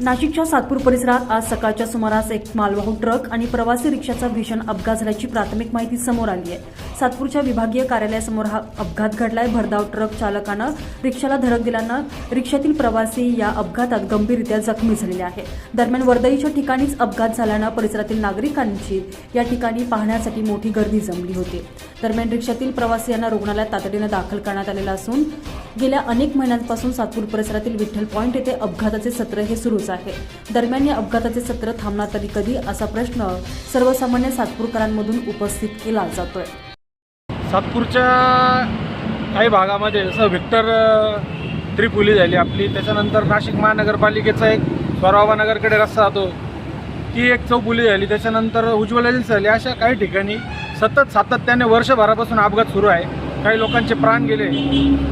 नाशिकच्या सातपूर परिसरात आज सकाळच्या सुमारास एक मालवाहू ट्रक आणि प्रवासी रिक्षाचा भीषण अपघात झाल्याची प्राथमिक माहिती समोर आली आहे. सातपूरच्या विभागीय कार्यालयासमोर हा अपघात घडलाय. भरधाव ट्रक चालकानं रिक्षाला धडक दिल्यानं रिक्षातील प्रवासी या अपघातात गंभीररित्या जखमी झालेले आहे दरम्यान वर्दईच्या ठिकाणीच अपघात झाल्यानं परिसरातील नागरिकांची या ठिकाणी पाहण्यासाठी मोठी गर्दी जमली होती. दरम्यान रिक्षातील प्रवासी यांना रुग्णालयात तातडीनं दाखल करण्यात आलेलं असून गेल्या अनेक महिन्यांपासून सातपूर परिसरातील विठ्ठल पॉईंट येथे अपघाताचे सत्र हे सुरूच आहे. दरम्यान या अपघाताचे सत्र थांबणार तरी कधी असा प्रश्न सर्वसामान्य सातपूरकरांमधून उपस्थित केला जातोय. सातपूरच्या काही भागामध्ये जसं व्हिक्टर त्रिपुली झाली आपली त्याच्यानंतर नाशिक महानगरपालिकेचा एक स्वरावानगरकडे रस्ता जातो. ती एक चौपुली झाली त्याच्यानंतर उज्ज्वला एजन्सी झाली अशा काही ठिकाणी सतत सातत्याने वर्षभरापासून अपघात सुरू आहे. काही लोकांचे प्राण गेले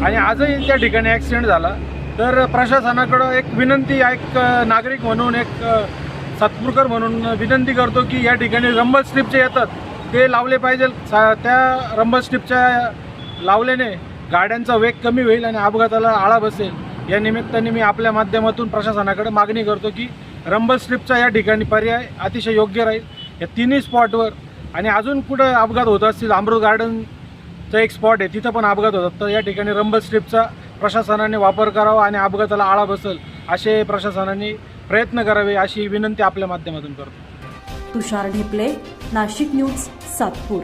आणि आजही त्या ठिकाणी ॲक्सिडेंट झाला. तर प्रशासनाकडं एक विनंती एक नागरिक म्हणून एक अ, सातपूरकर म्हणून विनंती करतो की या ठिकाणी रंबल स्ट्रीपचे येतात ते लावले पाहिजे. सा त्या रंबल स्ट्रीपच्या लावल्याने गाड्यांचा वेग कमी होईल आणि अपघाताला आळा बसेल. या निमित्ताने मी आपल्या माध्यमातून प्रशासनाकडे मागणी करतो की रंबल स्ट्रीपचा या ठिकाणी पर्याय अतिशय योग्य राहील. या तिन्ही स्पॉटवर आणि अजून कुठं अपघात होत असतील अमृत गार्डन चं एक स्पॉट आहे तिथं पण अपघात होतात. तर या ठिकाणी रंबल स्ट्रीपचा प्रशासनाने वापर करावा आणि अपघाताला आळा बसेल असे प्रशासनाने प्रयत्न करावे अशी विनंती आपल्या माध्यमातून करतो. तुषार ढेपले नाशिक न्यूज सातपूर.